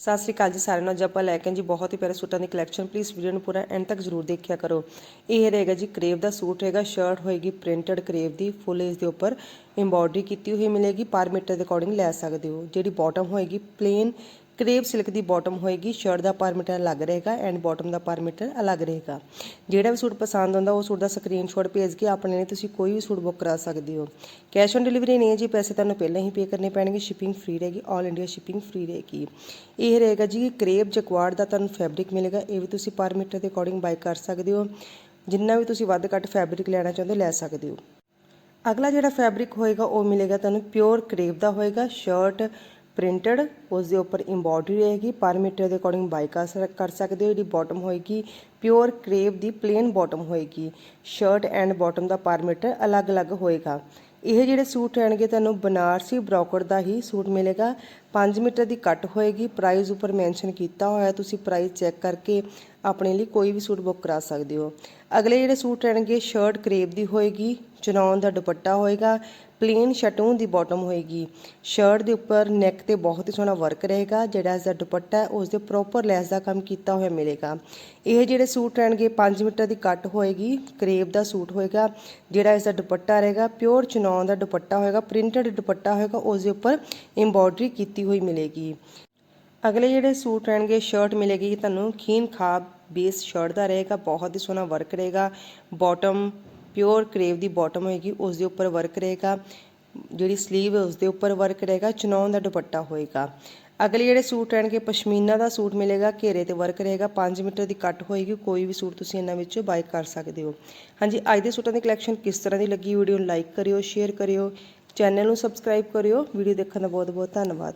ਸਤਿ ਸ੍ਰੀ ਅਕਾਲ ਜੀ ਸਾਰਿਆਂ ਨੂੰ। ਅੱਜ ਆਪਾਂ ਲੈ ਕੇ ਜੀ ਬਹੁਤ ਹੀ ਪਿਆਰੇ ਸੂਟਾਂ ਦੀ ਕਲੈਕਸ਼ਨ ਪਲੀਜ਼ ਵੀਡੀਓ ਨੂੰ ਪੂਰਾ ਐਂਡ ਤੱਕ ਜ਼ਰੂਰ ਦੇਖਿਆ ਕਰੋ। ਇਹ ਰਹੇਗਾ ਜੀ ਕਰੇਵ ਦਾ ਸੂਟ ਹੈਗਾ ਸ਼ਰਟ ਹੋਏਗੀ ਪ੍ਰਿੰਟਡ ਕਰੇਵ ਦੀ ਫੁੱਲ ਇਸ ਦੇ ਉੱਪਰ ਐਮਬੋਡਰੀ ਕੀਤੀ ਹੋਈ ਮਿਲੇਗੀ। ਪਰ ਮੀਟਰ ਦੇ ਅਕੋਰਡਿੰਗ ਲੈ ਸਕਦੇ ਹੋ। ਜਿਹੜੀ ਬਾਟਮ ਹੋਏਗੀ ਪਲੇਨ ਕਰੇਵ ਸਿਲਕ ਦੀ ਬਾਟਮ ਹੋਏਗੀ ਸ਼ਰਟ ਦਾ ਪਰ ਮੀਟਰ ਅਲੱਗ ਰਹੇਗਾ ਐਂਡ ਬਾਟਮ ਦਾ ਪਰ ਮੀਟਰ ਅਲੱਗ ਰਹੇਗਾ। ਜਿਹੜਾ ਵੀ ਸੂਟ ਪਸੰਦ ਆਉਂਦਾ, ਉਹ ਸੂਟ ਦਾ ਸਕਰੀਨਸ਼ਾਟ ਭੇਜ ਕੇ ਆਪਣੇ ਲਈ ਤੁਸੀਂ ਕੋਈ ਵੀ ਸੂਟ ਬੁੱਕ ਕਰਾ ਸਕਦੇ ਹੋ। ਕੈਸ਼ ਔਨ ਡਿਲੀਵਰੀ ਨਹੀਂ ਹੈ ਜੀ, ਪੈਸੇ ਤੁਹਾਨੂੰ ਪਹਿਲਾਂ ਹੀ ਪੇ ਕਰਨੇ ਪੈਣਗੇ ਸ਼ਿਪਿੰਗ ਫ੍ਰੀ ਰਹੇਗੀ ਆਲ ਇੰਡੀਆ ਸ਼ਿਪਿੰਗ ਫ੍ਰੀ ਰਹੇਗੀ। ਇਹ ਰਹੇਗਾ ਜੀ ਕਰੇਪ ਜਕਵਾੜ ਦਾ ਤੁਹਾਨੂੰ ਫੈਬਰਿਕ ਮਿਲੇਗਾ, ਇਹ ਵੀ ਤੁਸੀਂ ਪਰ ਮੀਟਰ ਦੇ ਅਕੋਰਡਿੰਗ ਬਾਈ ਕਰ ਸਕਦੇ ਹੋ। ਜਿੰਨਾ ਵੀ ਤੁਸੀਂ ਵੱਧ ਘੱਟ ਫੈਬਰਿਕ ਲੈਣਾ ਚਾਹੁੰਦੇ ਲੈ ਸਕਦੇ ਹੋ। ਅਗਲਾ ਜਿਹੜਾ ਫੈਬਰਿਕ ਹੋਏਗਾ, ਉਹ ਮਿਲੇਗਾ ਤੁਹਾਨੂੰ ਪਿਓਰ ਕਰੇਪ ਦਾ ਹੋਏਗਾ ਸ਼ਰਟ ਪ੍ਰਿੰਟਡ ਉਸ ਦੇ ਉੱਪਰ ਐਮਬੋਡਰੀ ਰਹੇਗੀ, ਪਰ ਮੀਟਰ ਦੇ ਅਕੋਰਡਿੰਗ ਬਾਈ ਕਰ ਸਕ- ਕਰ ਸਕਦੇ ਹੋ, ਜਿਹੜੀ ਬਾਟਮ ਹੋਏਗੀ ਪਿਓਰ ਕਰੇਪ ਦੀ ਪਲੇਨ ਬਾਟਮ ਹੋਏਗੀ। ਸ਼ਰਟ ਐਂਡ ਬਾਟਮ ਦਾ ਪਰ ਮੀਟਰ ਅਲੱਗ-ਅਲੱਗ ਹੋਏਗਾ। ਇਹ ਜਿਹੜੇ ਸੂਟ ਰਹਿਣਗੇ, ਤੁਹਾਨੂੰ ਬਨਾਰਸੀ ਬ੍ਰੋਕਰ ਦਾ ਹੀ ਸੂਟ ਮਿਲੇਗਾ। 5 ਮੀਟਰ ਦੀ ਕੱਟ ਹੋਏਗੀ ਪ੍ਰਾਈਸ ਉੱਪਰ ਮੈਂਸ਼ਨ ਕੀਤਾ ਹੋਇਆ, ਤੁਸੀਂ ਪ੍ਰਾਈਸ ਚੈੱਕ ਕਰਕੇ ਆਪਣੇ ਲਈ ਕੋਈ ਵੀ ਸੂਟ ਬੁੱਕ ਕਰਾ ਸਕਦੇ ਹੋ। ਅਗਲੇ ਜਿਹੜੇ ਸੂਟ ਰਹਿਣਗੇ ਸ਼ਰਟ ਕਰੇਪ ਦੀ ਹੋਏਗੀ ਚਨੌਨ ਦਾ ਦੁਪੱਟਾ ਹੋਏਗਾ ਪਲੇਨ ਸ਼ਟੂਨ ਦੀ ਬਾਟਮ ਹੋਏਗੀ। ਸ਼ਰਟ ਦੇ ਉੱਪਰ ਨੈਕ ਤੇ ਬਹੁਤ ਹੀ ਸੋਹਣਾ ਵਰਕ ਰਹੇਗਾ, ਜਿਹੜਾ ਇਸ ਦਾ ਦੁਪੱਟਾ ਹੈ ਉਸ ਦੇ ਪ੍ਰੋਪਰ ਲੈਸ ਦਾ ਕੰਮ ਕੀਤਾ ਹੋਇਆ ਮਿਲੇਗਾ। ਇਹ ਜਿਹੜੇ ਸੂਟ ਰਹਿਣਗੇ 5 ਮੀਟਰ ਦੀ ਕੱਟ ਹੋਏਗੀ ਕਰੇਬ ਦਾ ਸੂਟ ਹੋਏਗਾ, ਜਿਹੜਾ ਇਸ ਦਾ ਦੁਪੱਟਾ ਰਹੇਗਾ ਪਿਓਰ ਚਨੌਨ ਦਾ ਦੁਪੱਟਾ ਹੋਏਗਾ ਪ੍ਰਿੰਟਡ ਦੁਪੱਟਾ ਹੋਏਗਾ ਉਸ ਦੇ ਉੱਪਰ ਐਮਬੋਡਰੀ ਕੀਤੀ ਹੋਈ ਮਿਲੇਗੀ। ਅਗਲੇ ਜਿਹੜੇ ਸੂਟ ਰਹਿਣਗੇ ਸ਼ਰਟ ਮਿਲੇਗੀ ਤੁਹਾਨੂੰ ਖੀਨ ਖਾਬ ਬੇਸ ਸ਼ਰਟ ਦਾ ਰਹੇਗਾ, ਬਹੁਤ ਹੀ ਸੋਹਣਾ ਵਰਕ ਰਹੇਗਾ। ਬਾਟਮ ਪਿਓਰ ਕਰੇਵ ਦੀ ਬਾਟਮ ਹੋਏਗੀ ਉਸ ਦੇ ਉੱਪਰ ਵਰਕ ਰਹੇਗਾ। ਜਿਹੜੀ ਸਲੀਵ ਹੈ ਉਸ ਦੇ ਉੱਪਰ ਵਰਕ ਰਹੇਗਾ ਚਨੌਨ ਦਾ ਦੁਪੱਟਾ ਹੋਏਗਾ। ਅਗਲੇ ਜਿਹੜੇ ਸੂਟ ਰਹਿਣਗੇ, ਪਸ਼ਮੀਨਾ ਦਾ ਸੂਟ ਮਿਲੇਗਾ, ਘੇਰੇ ਤੇ ਵਰਕ ਰਹੇਗਾ 5 ਮੀਟਰ ਦੀ ਕੱਟ ਹੋਏਗੀ, ਕੋਈ ਵੀ ਸੂਟ ਤੁਸੀਂ ਇਹਨਾਂ ਵਿੱਚੋਂ ਬਾਈ ਕਰ ਸਕਦੇ ਹੋ। ਹਾਂਜੀ, ਅੱਜ ਦੇ ਸੂਟਾਂ ਦੀ ਕਲੈਕਸ਼ਨ ਕਿਸ ਤਰ੍ਹਾਂ ਦੀ ਲੱਗੀ ਵੀਡੀਓ ਨੂੰ ਲਾਈਕ ਕਰਿਓ ਸ਼ੇਅਰ ਕਰਿਓ ਚੈਨਲ ਨੂੰ ਸਬਸਕ੍ਰਾਈਬ ਕਰਿਓ ਵੀਡੀਓ ਦੇਖਣ ਦਾ ਬਹੁਤ ਬਹੁਤ ਧੰਨਵਾਦ।